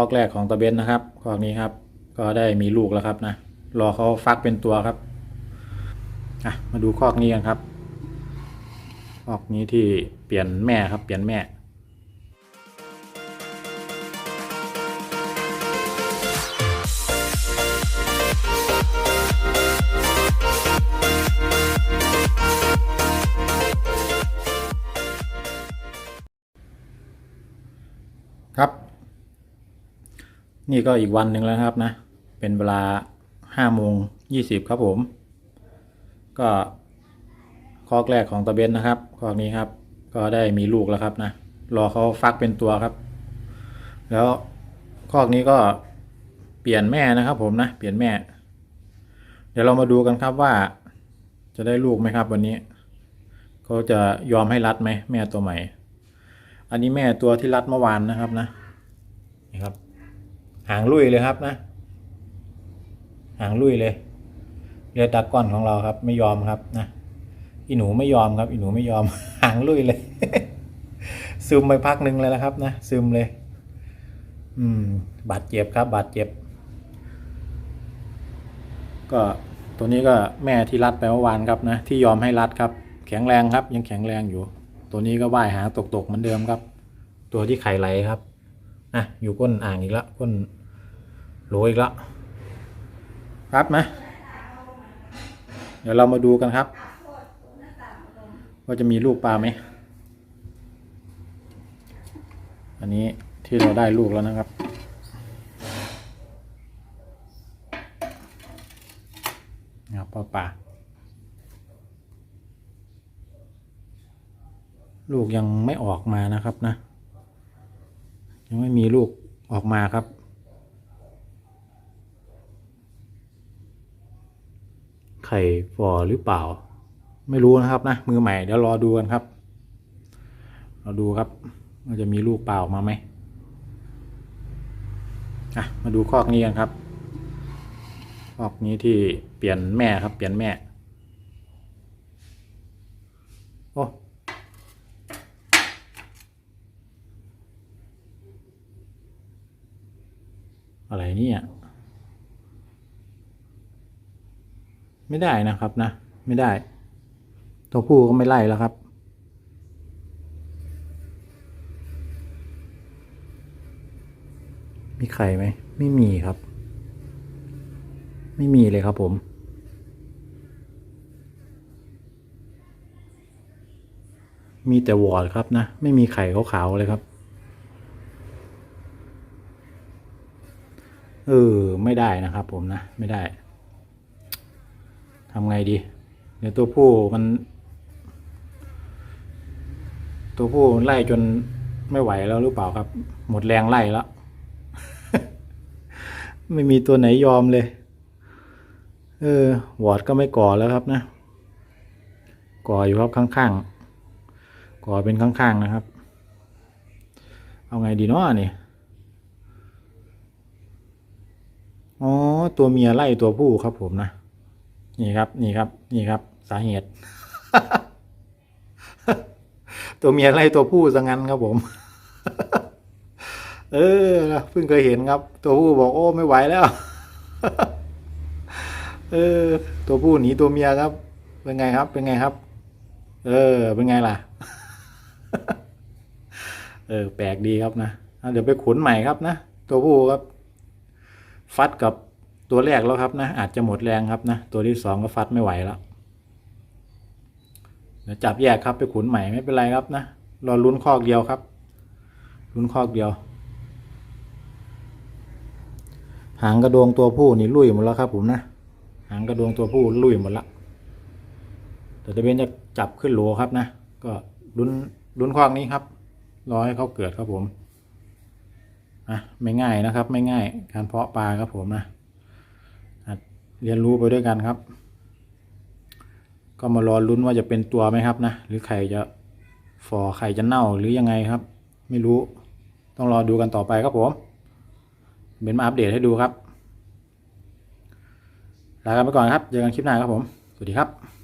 อกแรกของตะเบนนะครับคอกนี้ครับ ก็ได้มีลูกแล้วครับนะรอเขาฟักเป็นตัวครับอะมาดูคอกนี้กันครับคอกนี้ที่เปลี่ยนแม่ครับ เปลี่ยนแม่ครับ นี่ก็อีกวันหนึ่งแล้วครับนะ เป็นเวลาห้าโมงยี่สิบครับผม ก็คอกแรกของตะเบนนะครับคอกนี้ครับ ก็ได้มีลูกแล้วครับนะ รอเขาฟักเป็นตัวครับ แล้วคอกนี้ก็เปลี่ยนแม่นะครับผมนะ เปลี่ยนแม่ เดี๋ยวเรามาดูกันครับว่า จะได้ลูกไหมครับวันนี้ เขาจะยอมให้รัดไหมแม่ตัวใหม่ อันนี้แม่ตัวที่รัดเมื่อวานนะครับนะ นี่ครับ หางลุยเลยครับนะ หางลุยเลยเรือตากก้อนของเราครับ ไม่ยอมครับนะอีหนูไม่ยอมครับ อีหนูไม่ยอม หางลุยเลย ซึมไปพักหนึ่งเลยนะครับนะซึมเลย อืม บาดเจ็บครับ บาดเจ็บ ก็ตัวนี้ก็แม่ที่รัดไปเมื่อวานครับนะที่ยอมให้รัดครับ แข็งแรงครับ ยังแข็งแรงอยู่ ตัวนี้ก็ว่ายหางตกๆเหมือนเดิมครับ ตัวที่ไข่ไหลครับอะอยู่ก้นอ่างอีกแล้วก้น โหลอีกแล้วครับนะเดี๋ยวเรามาดูกันครับ ว่าจะมีลูกปลาไหม อันนี้ที่เราได้ลูกแล้วนะครับ นะครับปลาป่าลูกยังไม่ออกมานะครับนะ ยังไม่มีลูกออกมาครับ ไข่ฟอหรือเปล่า ไม่รู้นะครับนะมือใหม่เดี๋ยวรอดูกันครับเราดูครับว่าจะมีลูกเปล่ามาไหมอะมาดูคอกนี้กันครับคอกนี้ที่เปลี่ยนแม่ครับ เปลี่ยนแม่โอ้อะไรเนี่ย ไม่ได้นะครับนะ ไม่ได้ ตัวผู้ก็ไม่ไล่แล้วครับ มีไข่ไหม ไม่มีครับ ไม่มีเลยครับผมมีแต่วอร์ดครับนะ ไม่มีไข่ขาวๆเลยครับ เออ ไม่ได้นะครับผมนะ ไม่ได้ ทำไงดี เดี๋ยวตัวผู้มัน ตัวผู้มันไล่จนไม่ไหวแล้วหรือเปล่าครับ หมดแรงไล่แล้ว ไม่มีตัวไหนยอมเลย เออวอดก็ไม่ก่อแล้วครับนะก่ออยู่ครับข้างๆก่อเป็นข้างๆนะครับ เอาไงดีเนาะนี่อ๋อตัวเมียไล่ตัวผู้ครับผมนะ นี่ครับ นี่ครับ นี่ครับ สาเหตุ ตัวเมียไล่ตัวผู้ซะงั้นครับผม เออเพิ่งเคยเห็นครับ ตัวผู้บอกโอ้ไม่ไหวแล้ว เออ ตัวผู้หนีตัวเมียครับ เป็นไงครับ เป็นไงครับ เออ เป็นไงล่ะ เออ แปลกดีครับนะอะเดี๋ยวไปขุนใหม่ครับนะ ตัวผู้ครับ ฟัดกับ ตัวแรกแล้วครับนะอาจจะหมดแรงครับนะตัวที่สองก็ฟัดไม่ไหวแล้วเดี๋ยวจับแยกครับไปขุนใหม่ไม่เป็นไรครับนะรอลุ้นคอกเดียวครับลุ้นคอกเดียว หางกระดวงตัวผู้นี่ลุยหมดแล้วครับผมนะหางกระดวงตัวผู้ลุยหมดละแต่ตะเบนจะจับขึ้นโหลครับนะก็ลุ้นลุ้นคอกนี้ครับรอให้เขาเกิดครับผมอะไม่ง่ายนะครับ ไม่ง่ายการเพาะปลาครับผมนะ เรียนรู้ไปด้วยกันครับ ก็มารอลุ้นว่าจะเป็นตัวไหมครับนะ หรือไข่จะฟอไข่จะเน่าหรือยังไงครับ ไม่รู้ ต้องรอดูกันต่อไปครับผมเป็นมาอัปเดตให้ดูครับลากันไปก่อนครับ เจอกันคลิปหน้าครับผม สวัสดีครับ